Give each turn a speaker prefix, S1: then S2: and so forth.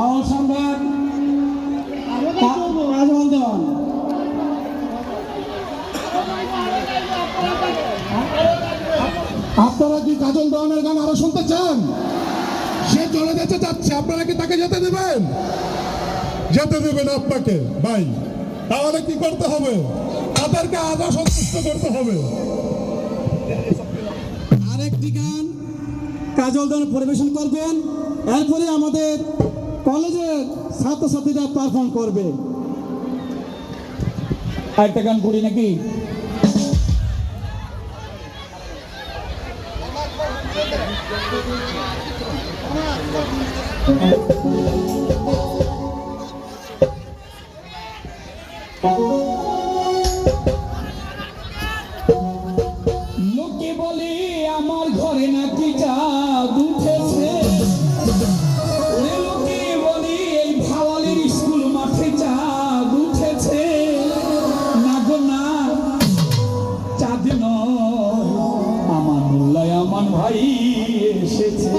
S1: আওয়াজ সম্রাট রাজবন্ধন
S2: আপনারা কি কাজল দহনের গান আরও শুনতে চান? সে চলে যেতে চাচ্ছে, আপনারা কি তাকে যেতে দেবেন? যেতে দেবেন আপনাকে, ভাই। তাহলে কি করতে হবে? তাদেরকে আজও সন্তুষ্ট করতে হবে।
S1: আরেকটি গান। কাজল দান পরিবেশন করবেন। এরপরে আমাদের কলেজের ছাত্রছাত্রীরা পারফর্ম করবে। একটা গান করি নাকি? লোকে ঘরে নাকি চাঁদ উঠেছে। লোকে বলে, এই ভাওয়ালের স্কুল মাঠে চাঁদ উঠেছে। না গো, না, চাঁদ নয় আমার মোল্লায় আমার ভাই এসেছে।